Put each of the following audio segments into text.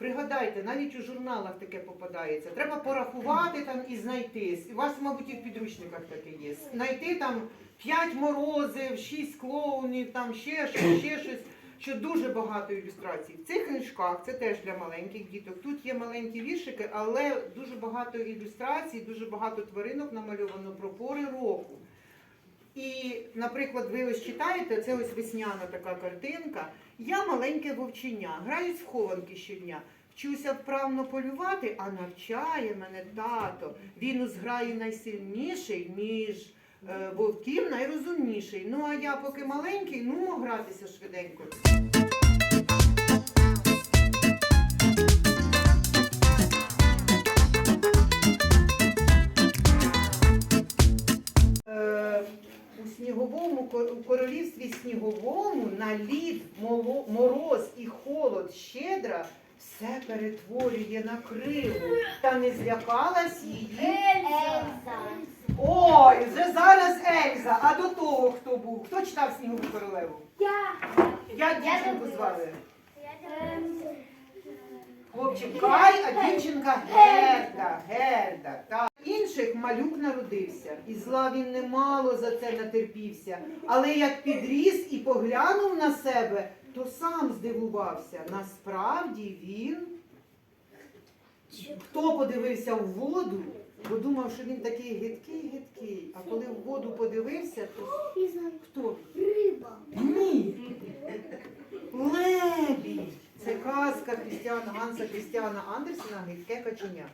згадайте, навіть у журналах таке попадається. Треба порахувати там і знайти. У вас, мабуть, і в підручниках таке є. Знайти там 5 морозив, 6 клоунів, там ще щось, ще щось. Що дуже багато ілюстрацій. В цих книжках це теж для маленьких діток. Тут є маленькі віршики, але дуже багато ілюстрацій, дуже багато тваринок намальовано про пори року. І, наприклад, ви ось читаєте, це ось весняна така картинка. Я маленьке вовчення, граюсь в хованки щодня. Вчуся вправно полювати, а навчає мене тато. Він у найсильніший, між е, вовків найрозумніший. Ну а я поки маленький, ну гратися швиденько. Сніговому у королівстві сніговому на лід, мороз і холод щедра все перетворює на криву. Та не злякалась її. Ельза. Ой, вже зараз Ельза. А до того хто був? Хто читав снігову королеву? Я. Я дівчинку звали. Хлопчик Кай, а дівчинка Герда. Герда. Так. Інших малюк народився, і зла він немало за це натерпівся. Але як підріс і поглянув на себе, то сам здивувався. Насправді він. Хто подивився в воду, бо думав, що він такий гидкий, гидкий. А коли в воду подивився, то хто? Риба. Ні. Лебідь. Це казка Крістіана Ганса Крістіана Андерсена Гидке каченя.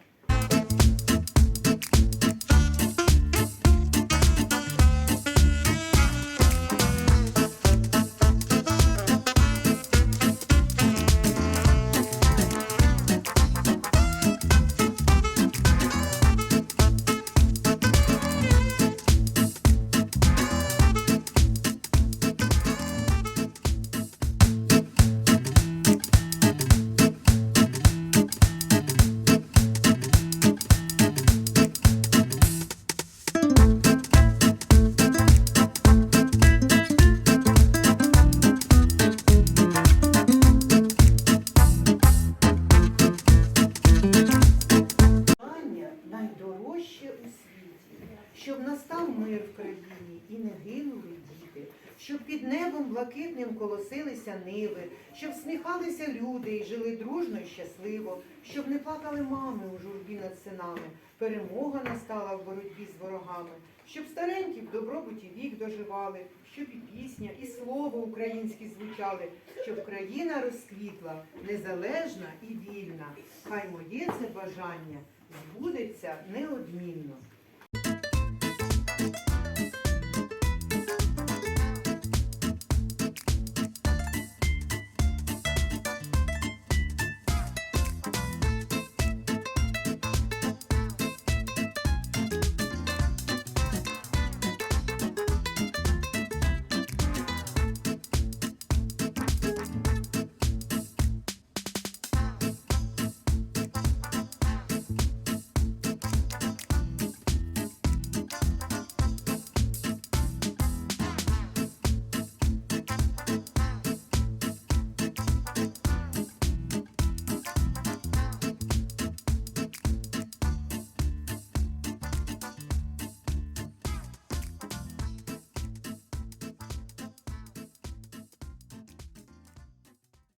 Мир в країні і не гинули діти, щоб під небом блакитним колосилися ниви, щоб сміхалися люди і жили дружно і щасливо, щоб не плакали мами у журбі над синами, перемога настала в боротьбі з ворогами, щоб старенькі в добробуті вік доживали, щоб і пісня, і слово українські звучали, щоб країна розквітла, незалежна і вільна. Хай моє це бажання збудеться неодмінно.